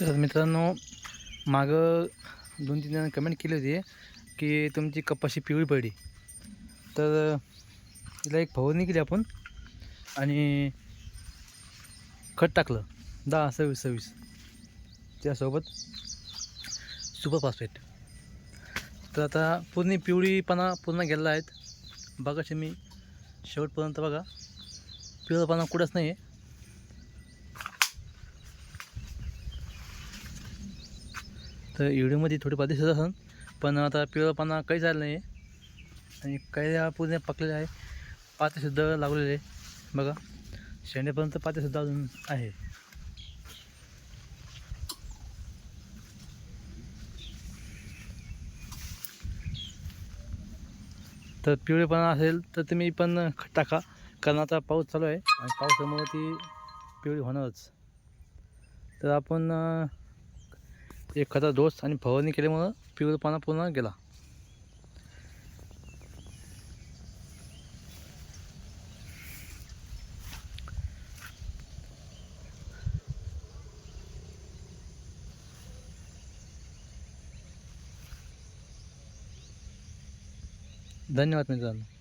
तर मित्रांनो मागं दोन तीन जणांनी कमेंट केली होती की तुमची कपाशी पिवळी पडली. तर तिला एक फवारणी केली आपण आणि खत टाकलं. दहा सव्वीस सव्वीस. त्यासोबत सुपर फॉस्फेट. तर आता पूर्ण पिवळीपणा पूर्ण गेलेला आहेत. बघाशी मी शेवटपर्यंत बघा. पिवळापणा कुठंच नाही आहे तर व्हिडिओमध्ये थोडीफार दिसत असन. पण आता पिवळापणा काही झालं नाही आहे आणि काही पूर्ण पकलेले आहे. पातेसुद्धा लागलेले आहे बघा. शेंड्यापर्यंत पातेसुद्धा अजून आहे. तर पिवळेपणा असेल तर तुम्ही पण खट टाका. कारण आता पाऊस चालू आहे. आणि पावसामुळे ती पिवळी होणारच. तर आपण एखादा दोस्त डोस आणि फवारणी केल्यामुळं पिवळ पाना पूर्ण गेला. धन्यवाद मित्रांनो.